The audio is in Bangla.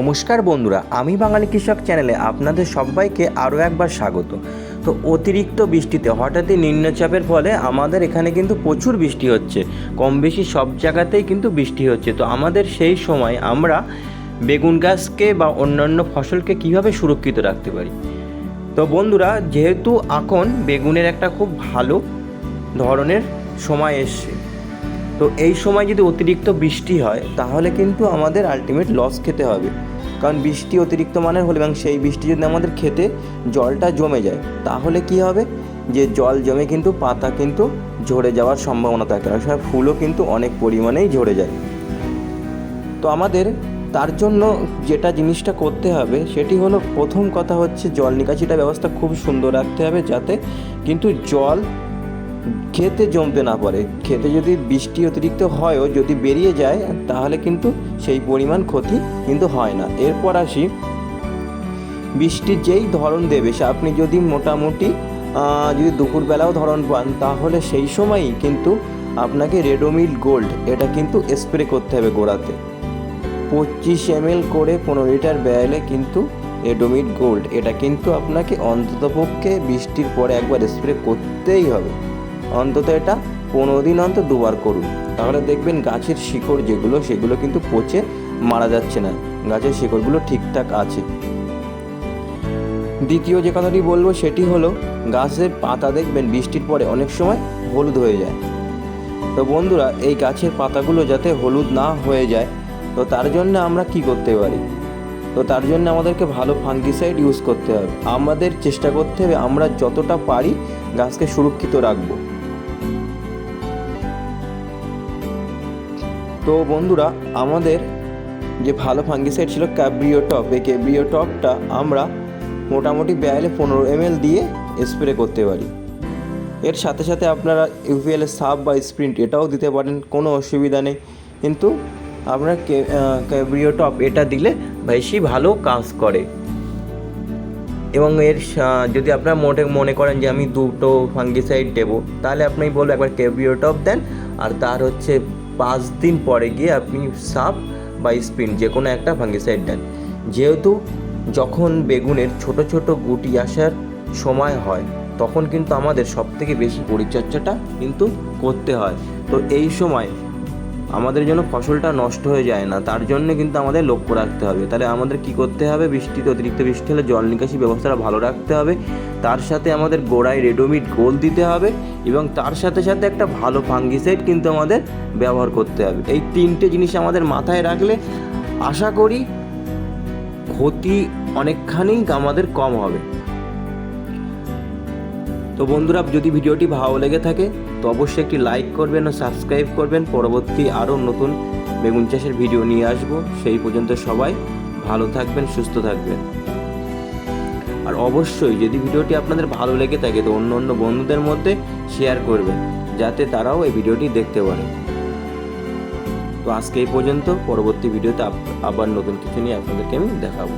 নমস্কার বন্ধুরা, আমি বাঙালি কৃষক চ্যানেলে আপনাদের সবাইকে আরও একবার স্বাগত। তো অতিরিক্ত বৃষ্টিতে হঠাৎই নিম্নচাপের ফলে আমাদের এখানে কিন্তু প্রচুর বৃষ্টি হচ্ছে। কম বেশি সব জায়গাতেই কিন্তু বৃষ্টি হচ্ছে। তো আমাদের সেই সময় আমরা বেগুন গাছকে বা অন্যান্য ফসলকে কীভাবে সুরক্ষিত রাখতে পারি? তো বন্ধুরা, যেহেতু এখন বেগুনের একটা খুব ভালো ধরনের সময় এসছে তো এই সময় যদি অতিরিক্ত বৃষ্টি হয়, তাহলে কিন্তু আমাদের আলটিমেট লস খেতে হবে। কারণ বৃষ্টি অতিরিক্ত মানের হলে, এবং সেই বৃষ্টি যদি আমাদের খেতে জলটা জমে যায়, তাহলে কি হবে? যে জল জমে কিন্তু পাতা কিন্তু ঝরে যাওয়ার সম্ভাবনা থাকে অনেক সময় ফুলও কিন্তু অনেক পরিমাণেই ঝরে যায়। তো আমাদের তার জন্য যেটা জিনিসটা করতে হবে, সেটি হলো প্রথম কথা হচ্ছে জল নিকাশিটা ব্যবস্থা খুব সুন্দর রাখতে হবে, যাতে কিন্তু জল খেতে জমতে না পারে। খেতে যদি বৃষ্টি অতিরিক্ত হয়ও যদি বেরিয়ে যায়, তাহলে কিন্তু সেই পরিমাণ ক্ষতি কিন্তু হয় না। এরপর আসি, বৃষ্টির যেই ধরন দেবে, সে আপনি যদি মোটামুটি যদি দুপুরবেলাও ধরন পান, তাহলে সেই সময়ই কিন্তু আপনাকে রেডোমিল গোল্ড, এটা কিন্তু স্প্রে করতে হবে গোড়াতে। পঁচিশ এম করে পনেরো লিটার বেয়ালে কিন্তু রেডোমিল গোল্ড, এটা কিন্তু আপনাকে অন্ততপক্ষে বৃষ্টির পরে একবার স্প্রে করতেই হবে। অন্তত এটা পনেরো দিন অন্তত দুবার করুন। তাহলে দেখবেন গাছের শিকড় যেগুলো, সেগুলো কিন্তু পচে মারা যাচ্ছে না। গাছের শিকড়গুলো ঠিকঠাক আছে। দ্বিতীয় যে কথাটি বলব, সেটি হলো গাছের পাতা দেখবেন বৃষ্টির পরে অনেক সময় হলুদ হয়ে যায়। তো বন্ধুরা, এই গাছের পাতাগুলো যাতে হলুদ না হয়ে যায়, তো তার জন্য আমরা কি করতে পারি? তো তার জন্য আমাদেরকে ভালো ফাঙ্গিসাইড ইউজ করতে হবে। আমাদের চেষ্টা করতে হবে আমরা যতটা পারি গাছকে সুরক্ষিত রাখব। তো বন্ধুরা, আমাদের যে ভালো ফাঙ্গিসাইড ছিল ক্যাব্রিও টপ এই ক্যাব্রিও টপটা আমরা মোটামুটি বেয়ালে পনেরো এম দিয়ে স্প্রে করতে পারি। এর সাথে সাথে আপনারা ইউপিএল সাব বা স্প্রিন্ট এটাও দিতে পারেন, কোনো অসুবিধা নেই। কিন্তু আপনার ক্যাব্রিও টপ এটা দিলে বেশি ভালো কাজ করে। এবং এর যদি আপনারা মোটে, মনে করেন যে আমি দুটো ফাঙ্গিসাইড দেবো, তাহলে আপনি বলব একবার ক্যাব্রিও টপ দেন, আর তার হচ্ছে পাঁচ দিন পরে গিয়ে আপনি সাপ বা স্পিন, যে কোনো একটা ফাঙ্গিসাইড দেন। যেহেতু যখন বেগুনের ছোট ছোট গুটি আসার সময় হয়, তখন কিন্তু আমাদের সবথেকে বেশি পরিচর্যাটা কিন্তু করতে হয়। তো এই সময় আমাদের জন্য ফসলটা নষ্ট হয়ে যায় না, তার জন্য কিন্তু আমাদের লক্ষ্য রাখতে হবে। তাহলে আমাদের কি করতে হবে? বৃষ্টিতে অতিরিক্ত বৃষ্টি হলে জল নিকাশি ব্যবস্থাটা ভালো রাখতে হবে। তার সাথে আমাদের গোড়ায় রেডোমিট গোল দিতে হবে এবং তার সাথে সাথে একটা ভালো ফাঙ্গিসাইড কিন্তু আমাদের ব্যবহার করতে হবে। এই তিনটে জিনিস আমাদের মাথায় রাখলে আশা করি ক্ষতি অনেকখানি আমাদের কম হবে। তো বন্ধুরা, যদি ভিডিওটি ভালো লেগে থাকে, তো অবশ্যই একটি লাইক করবেন ও সাবস্ক্রাইব করবেন। পরবর্তী আরও নতুন বেগুন চাষের ভিডিও নিয়ে আসব। সেই পর্যন্ত সবাই ভালো থাকবেন, সুস্থ থাকবেন। আর অবশ্যই যদি ভিডিওটি আপনাদের ভালো লেগে থাকে, তো অন্য অন্য বন্ধুদের মধ্যে শেয়ার করবেন, যাতে তারাও এই ভিডিওটি দেখতে পারে। তো আজকে এই পর্যন্ত, পরবর্তী ভিডিওতে আবার নতুন কিছু নিয়ে আপনাদেরকে আমি দেখাবো।